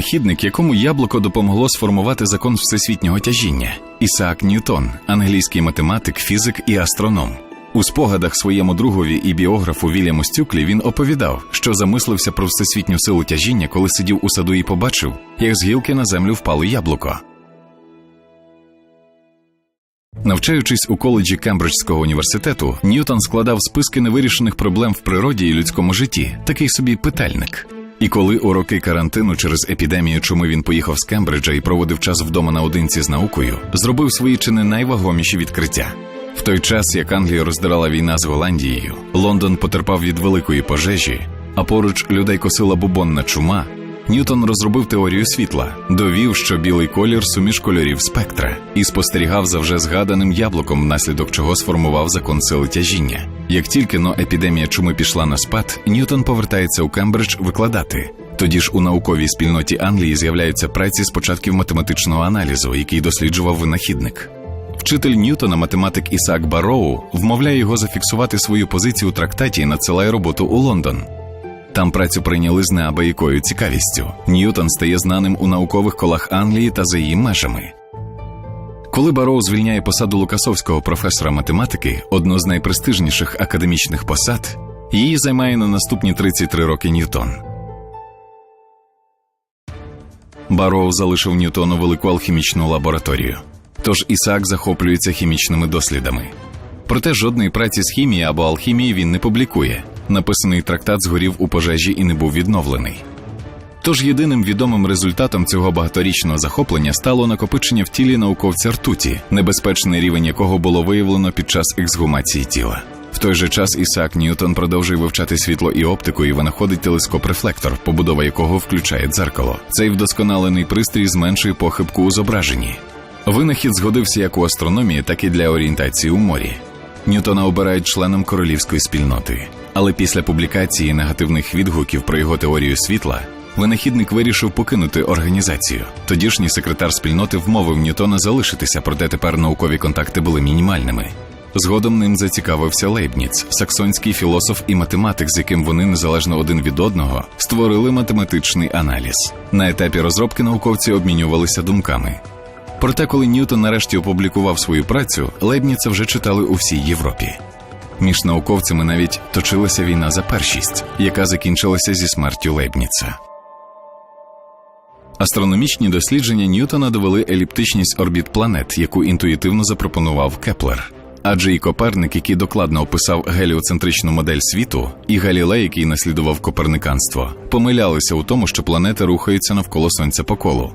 винахідник, якому яблуко допомогло сформувати закон всесвітнього тяжіння Ісаак Ньютон, англійський математик, фізик і астроном. У спогадах своєму другові і біографу Вільяму Стюклі він оповідав, що замислився про всесвітню силу тяжіння, коли сидів у саду і побачив, як з гілки на землю впало яблуко. Навчаючись у коледжі Кембриджського університету, Ньютон складав списки невирішених проблем в природі і людському житті, такий собі питальник. І коли у роки карантину через епідемію чуми він поїхав з Кембриджа і проводив час вдома наодинці з наукою, зробив свої чи не найвагоміші відкриття. В той час, як Англію роздирала війна з Голландією, Лондон потерпав від великої пожежі, а поруч людей косила бубонна чума. Ньютон розробив теорію світла, довів, що білий колір суміш кольорів спектра, і спостерігав за вже згаданим яблуком, внаслідок чого сформував закон сили тяжіння. Як тільки но епідемія чуми пішла на спад, Ньютон повертається у Кембридж викладати. Тоді ж у науковій спільноті Англії з'являються праці з початків математичного аналізу, який досліджував винахідник. Вчитель Ньютона, математик Ісаак Бароу, вмовляє його зафіксувати свою позицію у трактаті і надсилає роботу у Лондон. Там працю прийняли з неабиякою цікавістю. Ньютон стає знаним у наукових колах Англії та за її межами. Коли Бароу звільняє посаду Лукасовського професора математики, одну з найпрестижніших академічних посад, її займає на наступні 33 роки Ньютон. Бароу залишив Ньютону велику алхімічну лабораторію. Тож Ісаак захоплюється хімічними дослідами. Проте жодної праці з хімії або алхімії він не публікує. Написаний трактат згорів у пожежі і не був відновлений. Тож єдиним відомим результатом цього багаторічного захоплення стало накопичення в тілі науковця ртуті, небезпечний рівень якого було виявлено під час ексгумації тіла. В той же час Ісаак Ньютон продовжує вивчати світло і оптику і винаходить телескоп-рефлектор, побудова якого включає дзеркало. Цей вдосконалений пристрій зменшує похибку у зображенні. Винахід згодився як у астрономії, так і для орієнтації у морі. Ньютона обирають членом королівської спільноти, але після публікації негативних відгуків про його теорію світла винахідник вирішив покинути організацію. Тодішній секретар спільноти вмовив Ньютона залишитися, проте тепер наукові контакти були мінімальними. Згодом ним зацікавився Лейбніц, саксонський філософ і математик, з яким вони незалежно один від одного створили математичний аналіз. На етапі розробки науковці обмінювалися думками. Проте, коли Ньютон нарешті опублікував свою працю, Лейбніца вже читали у всій Європі. Між науковцями навіть точилася війна за першість, яка закінчилася зі смертю Лейбніца. Астрономічні дослідження Ньютона довели еліптичність орбіт планет, яку інтуїтивно запропонував Кеплер. Адже і Коперник, який докладно описав геліоцентричну модель світу, і Галілей, який наслідував коперниканство, помилялися у тому, що планети рухаються навколо сонця по колу.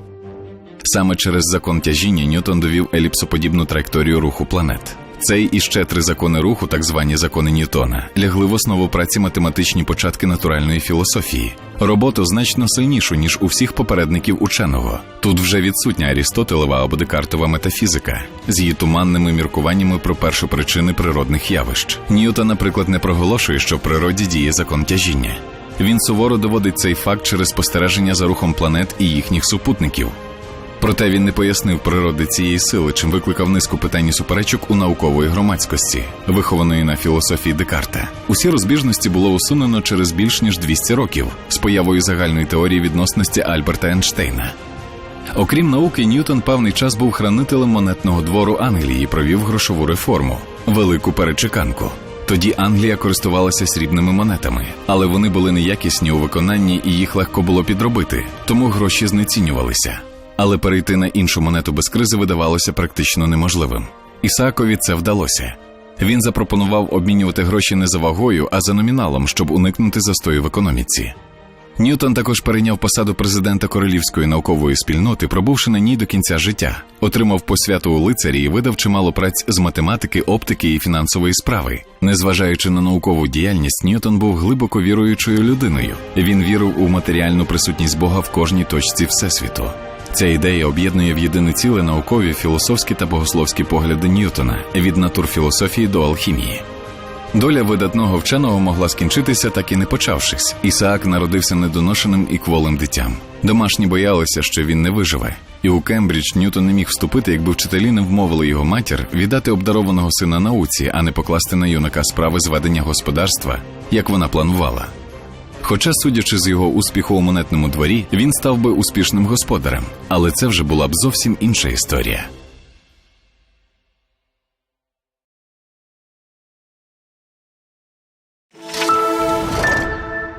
Саме через закон тяжіння Ньютон довів еліпсоподібну траєкторію руху планет. Цей і ще три закони руху, так звані закони Ньютона, лягли в основу праці математичні початки натуральної філософії, роботу значно сильнішу ніж у всіх попередників ученого. Тут вже відсутня Арістотелева або Декартова метафізика з її туманними міркуваннями про першопричини природних явищ. Ньютон, наприклад, не проголошує, що в природі діє закон тяжіння. Він суворо доводить цей факт через спостереження за рухом планет і їхніх супутників. Проте він не пояснив природи цієї сили, чим викликав низку питань і суперечок у наукової громадськості, вихованої на філософії Декарта. Усі розбіжності було усунено через більш ніж 200 років з появою загальної теорії відносності Альберта Ейнштейна. Окрім науки, Ньютон певний час був хранителем монетного двору Англії і провів грошову реформу, велику перечеканку. Тоді Англія користувалася срібними монетами, але вони були неякісні у виконанні і їх легко було підробити, тому гроші знецінювалися але перейти на іншу монету без кризи видавалося практично неможливим. Ісаакові це вдалося. Він запропонував обмінювати гроші не за вагою, а за номіналом, щоб уникнути застою в економіці. Ньютон також перейняв посаду президента королівської наукової спільноти, пробувши на ній до кінця життя, отримав посвяту у лицарі і видав чимало праць з математики, оптики і фінансової справи. Незважаючи на наукову діяльність, Ньютон був глибоко віруючою людиною. Він вірив у матеріальну присутність Бога в кожній точці всесвіту. Ця ідея об'єднує в єдине ціле наукові, філософські та богословські погляди Ньютона від натурфілософії до алхімії. Доля видатного вченого могла скінчитися, так і не почавшись. Ісаак народився недоношеним і кволим дитям. Домашні боялися, що він не виживе, і у Кембридж Ньютон не міг вступити, якби вчителі не вмовили його матір віддати обдарованого сина науці, а не покласти на юнака справи зведення господарства, як вона планувала. Хоча, судячи з його успіху у монетному дворі, він став би успішним господарем, але це вже була б зовсім інша історія.